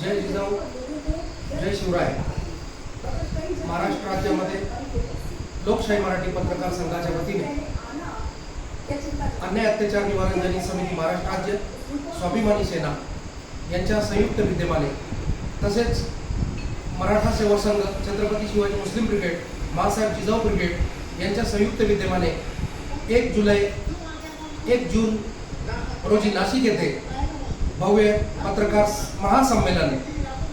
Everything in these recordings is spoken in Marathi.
जय जिजाऊ जय शिवराय. महाराष्ट्र राज्यामध्ये लोकशाही मराठी पत्रकार संघाच्या वतीने अन्याय अत्याचार निवारण जनी समिती महाराष्ट्र राज्य स्वाभिमानी सेना यांच्या संयुक्त विद्यमाने तसेच Maratha Seva Sangh Chhatrapati Shivaji Muslim brigade Masaheb Jijau brigade यांच्या संयुक्त विद्यमाने एक जुलै एक जून रोजी नाशिक येथे भव्य पत्रकार महासंमेलन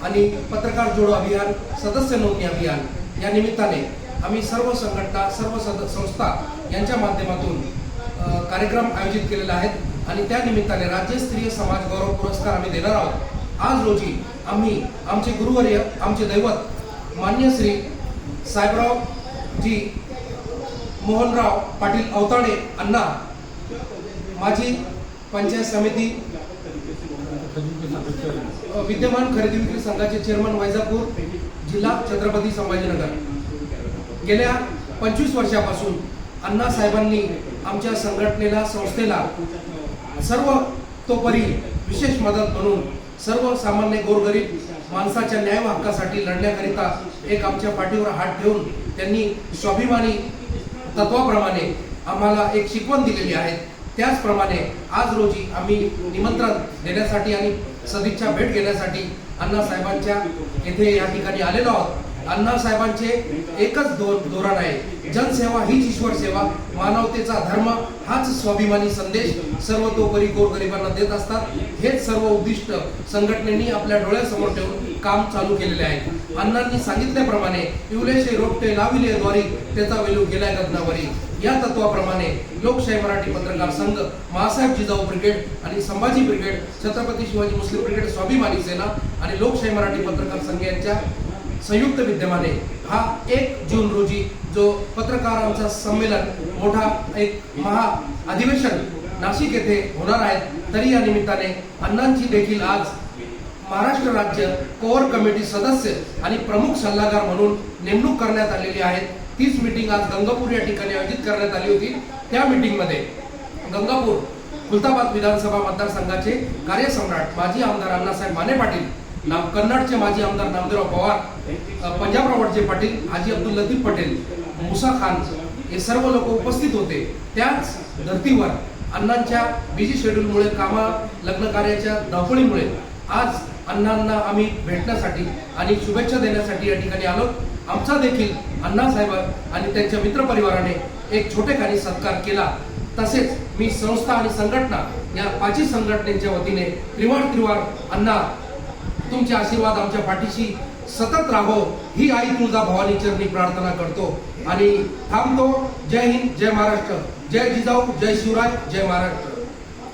आणि पत्रकार जोडो अभियान सदस्य नोंदणी अभियान या निमित्ताने आम्ही सर्व संघटना सर्व सद संस्था यांच्या माध्यमातून कार्यक्रम आयोजित केलेले आहेत आणि त्या निमित्ताने राज्यस्तरीय समाज गौरव पुरस्कार आम्ही देणार आहोत. आज रोजी आम्ही आमचे गुरुवर्य आमचे दैवत मान्य श्री साहेबराव जी मोहनराव पाटील अवताडे अण्णा माजी पंचायत समिती विद्यमान खरेदी विक्री संघाचे चेअरमन वैजापूर जिल्हा छत्रपती संभाजीनगर. गेल्या पंचवीस वर्षापासून अण्णा साहेबांनी आमच्या संघटनेला संस्थेला सर्व तोपरी विशेष मदत म्हणून सर्वसामान्य गोरगरीब माणसाच्या न्याय हक्कासाठी लढण्याकरिता एक आमच्या पाठीवर हात ठेवून त्यांनी स्वाभिमानी तत्वाप्रमाणे आम्हाला एक शिकवण दिलेली आहे. त्याचप्रमाणे आज रोजी आम्ही निमंत्रण देण्यासाठी आणि सदिच्छा भेट घेण्यासाठी अण्णासाहेबांच्या येथे या ठिकाणी आलेलो आहोत. अण्णासाहेबांचे एकच धोरण आहे. जनसेवा हीच ईश्वर सेवा. मानवतेचा धर्म हाच स्वाभिमानी संदेश सर्वतोपरी गोरगरिबांना देत असतात. हेच सर्व उद्दिष्ट संघटनेनी आपल्या डोळ्यासमोर ठेवून काम चालू केलेले आहे अण्णांनी सांगितल्याप्रमाणे इवलेशे रोपटे लाविले द्वारी त्याचा वेलू गेलाय गगनावरी या तत्वाप्रमाणे लोकशाही मराठी पत्रकार संघ महासाहेब जिजाऊ ब्रिगेड आणि Sambhaji brigade Chhatrapati Shivaji Muslim brigade Swabhimani Sena आणि लोकशाही मराठी पत्रकार संघ यांच्या संयुक्त विद्यमाने हा एक जून रोजी जो पत्रकारांचा संमेलन मोठा एक महा अधिवेशन नाशिक येथे होणार आहे तरी या निमित्ताने अण्णांची देखील आज महाराष्ट्र राज्य कोअर कमिटी सदस्य आणि प्रमुख सल्लागार म्हणून नेमणूक करण्यात आलेली आहे. तीच मीटिंग आज गंगापूर या ठिकाणी आयोजित करण्यात आली होती. त्या मीटिंगमध्ये गंगापूर खुलताबाद विधानसभा मतदारसंघाचे कार्यसम्राट माजी आमदार अण्णासाहेब माने पाटील नाम कन्नडचे माजी आमदार नामदेवराव पवार पंजाब पंजाबराव पाटील हाजी अब्दुल लतीफ पटेल मुसा खान हे सर्व लोक उपस्थित होते. त्याच धर्तीवर अण्णांच्या बिझी शेड्यूलमुळे कामा लग्न कार्याच्या धावपळीमुळे आज अण्णांना आम्ही भेटण्यासाठी आणि शुभेच्छा देण्यासाठी या ठिकाणी आलो. आमचा देखील अण्णासाहेब आणि त्यांच्या मित्रपरिवाराने एक छोटेखानी सत्कार केला. तसेच मी संस्था आणि संघटना या पाचही संघटनेच्या वतीने त्रिवार त्रिवार अण्णा तुमचे आशीर्वाद आमच्या पाठीशी सतत राहो. ही आई तुळजा भवानी चरणी प्रार्थना करतो. आणि थांबतो. जय हिंद जय महाराष्ट्र. जय जिजाऊ जय शिवराय जय महाराष्ट्र.